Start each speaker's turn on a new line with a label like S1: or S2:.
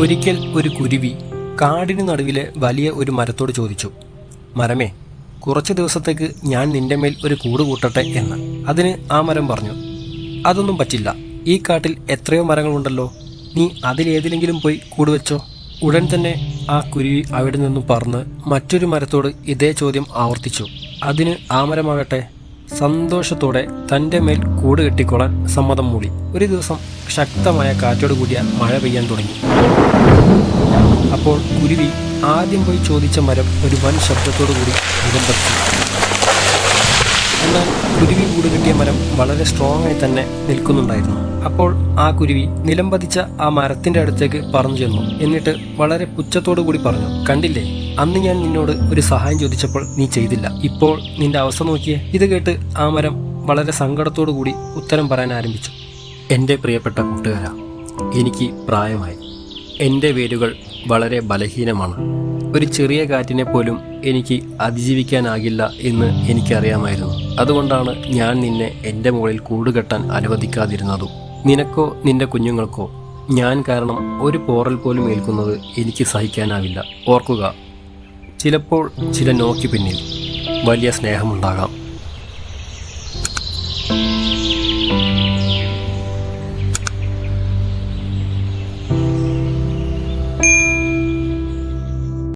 S1: ഒരിക്കൽ ഒരു കുരുവി കാടിന് നടുവിലെ വലിയ ഒരു മരത്തോട് ചോദിച്ചു മരമേ കുറച്ച് ദിവസത്തേക്ക് ഞാൻ നിന്റെ മേൽ ഒരു കൂട് കൂട്ടട്ടെ എന്ന്. അതിന് ആ മരം പറഞ്ഞു അതൊന്നും പറ്റില്ല. ഈ കാട്ടിൽ എത്രയോ മരങ്ങളുണ്ടല്ലോ. നീ അതിലേതിലെങ്കിലും പോയി കൂട് വെച്ചോ. ഉടൻ തന്നെ ആ കുരുവി അവിടെ നിന്നും പറന്ന് മറ്റൊരു മരത്തോട് ഇതേ ചോദ്യം ആവർത്തിച്ചു അതിന് ആ മരമാകട്ടെ? സന്തോഷത്തോടെ തന്റെ മേൽ കൂട് കെട്ടിക്കൊള്ളാൻ സമ്മതം മൂളി ഒരു ദിവസം ശക്തമായ കാറ്റോട് കൂടിയ മഴ പെയ്യാൻ തുടങ്ങി. അപ്പോൾ കുരുവി ആദ്യം പോയി ചോദിച്ച മരം ഒരു വൻ ശബ്ദത്തോടു കൂടി നിലംപതിച്ചു എന്നാൽ കുരുവി കൂട് കെട്ടിയ മരം വളരെ സ്ട്രോങ് ആയി തന്നെ നിൽക്കുന്നുണ്ടായിരുന്നു. അപ്പോൾ ആ കുരുവി നിലംപതിച്ച ആ മരത്തിന്റെ അടുത്തേക്ക് പറഞ്ഞു ചെന്നു. എന്നിട്ട് വളരെ പുച്ഛത്തോടു കൂടി പറഞ്ഞു കണ്ടില്ലേ അന്ന് ഞാൻ നിന്നോട് ഒരു സഹായം ചോദിച്ചപ്പോൾ നീ ചെയ്തില്ല. ഇപ്പോൾ നിന്റെ അവസ്ഥ നോക്കിയേ. ഇത് കേട്ട് ആ മരം വളരെ സങ്കടത്തോടു കൂടി ഉത്തരം പറയാൻ ആരംഭിച്ചു. എന്റെ പ്രിയപ്പെട്ട കൂട്ടുകാര എനിക്ക് പ്രായമായി. എന്റെ വേരുകൾ വളരെ ബലഹീനമാണ്. ഒരു ചെറിയ കാറ്റിനെ പോലും എനിക്ക് അതിജീവിക്കാനാകില്ല എന്ന് എനിക്കറിയാമായിരുന്നു. അതുകൊണ്ടാണ് ഞാൻ നിന്നെ എന്റെ മുകളിൽ കൂടുകെട്ടാൻ അനുവദിക്കാതിരുന്നതും. നിനക്കോ നിന്റെ കുഞ്ഞുങ്ങൾക്കോ ഞാൻ കാരണം ഒരു പോറൽ പോലും ഏൽക്കുന്നത് എനിക്ക് സഹിക്കാനാവില്ല. ഓർക്കുക ചിലപ്പോൾ ചില നോക്കി പിന്നിൽ വലിയ സ്നേഹമുണ്ടാകാം.